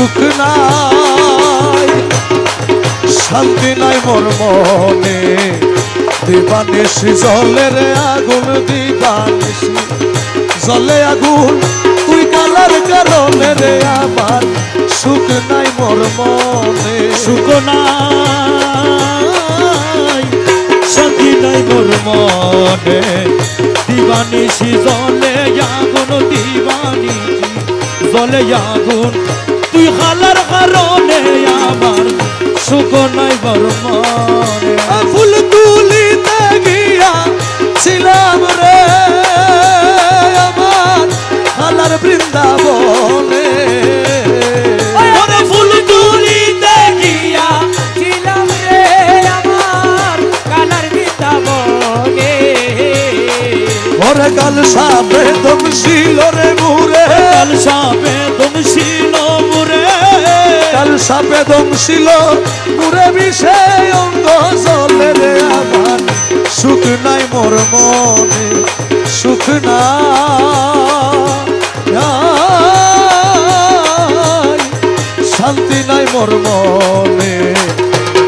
সুখ নাই, শান্তি নাই মোর মনে। দিবানিসি জলের আগুন দিবানিসি জলে আগুন, তুই কালার কারণে রে আমার। সুখ নাই মোর মনে। সুখ নাই, শান্তি নাই মোর মনে। দিবানিসি জলে আগুন দিবানিসি জলে আগুন তুই খালার কারণে আমার সুখ নাই মোর মনে। ফুল তুলিতে গিয়া ছিলাম রে আমার খালার বৃন্দাবনে। কাল সাপে দম ছিল রে মুরে কাল সাপে কাল সাপে দম ছিল মুরে বিষে অঙ্গ জলে আমার। সুখ নাই মোর মনে, সুখ নাই। শান্তি নাই মোর মনে।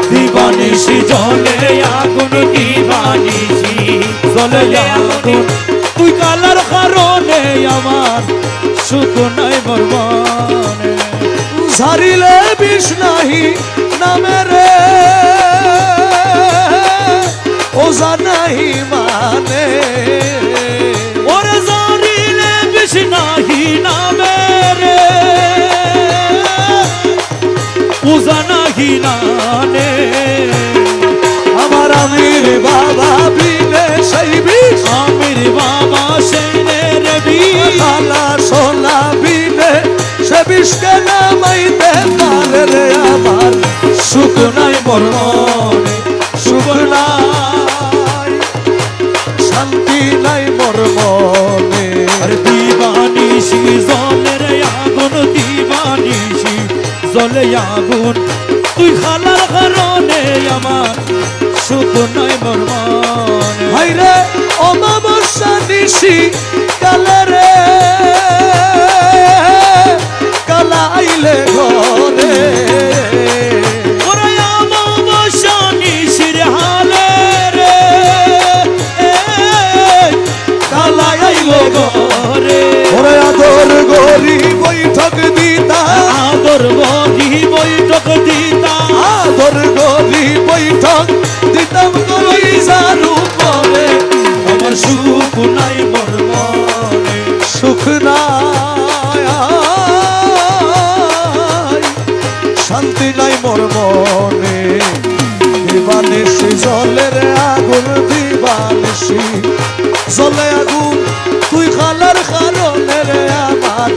দিবানিসি জলে আগুন দিবানিসি জলে আগুন। তুই কালার কারণে আমার সুখ নাই বর্মনে ঝারিলে বিষ নাহি নামে রে ওজা নাহি মানে ওরে জানিলে বেশ নাহি নামে রে পূজা নাহি নানে আমার আমির বাবা বিনে সেই বিষ আমির বাবা সেনে রে বি খালা সোনা বিনে সে বিষকে নামাইতে পারে রে আমার সুখ নাই মনে সুখ নাই। শান্তি নাই আরে দিবানিসি জলের আগুন দিবানিসি জলে আগুন। তুই খালার কারণে আমার সুখ নয় বর্মনে ভাইরে অমাবস্যা আদর গরি বৈঠক দিতাম কই জারু পরে। আমার সুখ নাই বর্মনে সুখ নাই শান্তি নাই মোর মনে দিবানিসি জলের আগুন দিবানিসি জলে আগুন, তুই খালার কারণে আমার।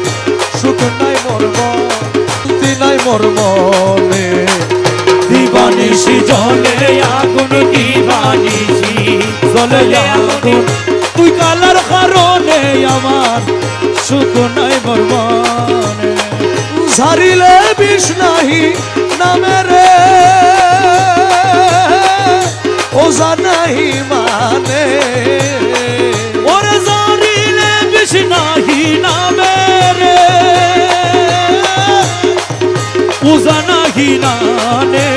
সুখ নাই মোর মন নাই মোর মনে। দিবানিসি জলে আগুন দিবানিসি জলে আগুন। তুই কালার কারণে আমার সুখ নাই বর্মনে ঝারিলে বিষ নাহি নামে রে ওজা নাহি মানে। ওরে জানিলে বেশ নাহি নামে। পূজা নাহি নানে।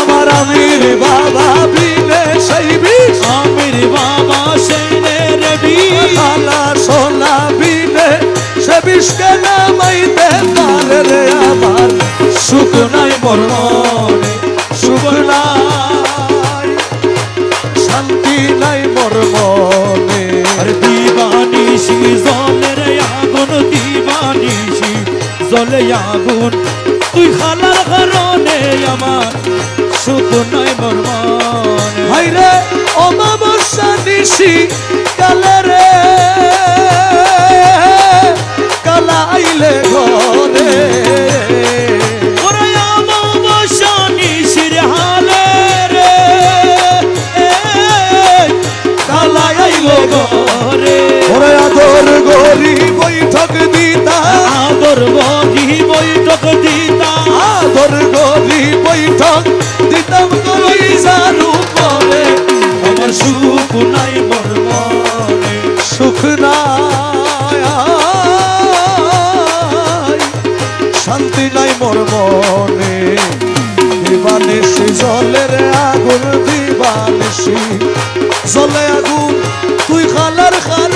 আমার আমির বাবা বিলে সাইবি আমির বাবা সেনে রবি আলা সোনা বিলে সে বিষকে নামাইতে পারে রে আমার। সুখ নাই মোর জলে আগুন তুই খালার কারণে আমার সুখ নয় বর্মনে ভাইরে অমাবস্যা নিশি কালে রে নাই শান্তি নাই মোর মনে। দিবানিসি জলের আগুন দিবানিসি জলে আগুন। তুই খালার খারো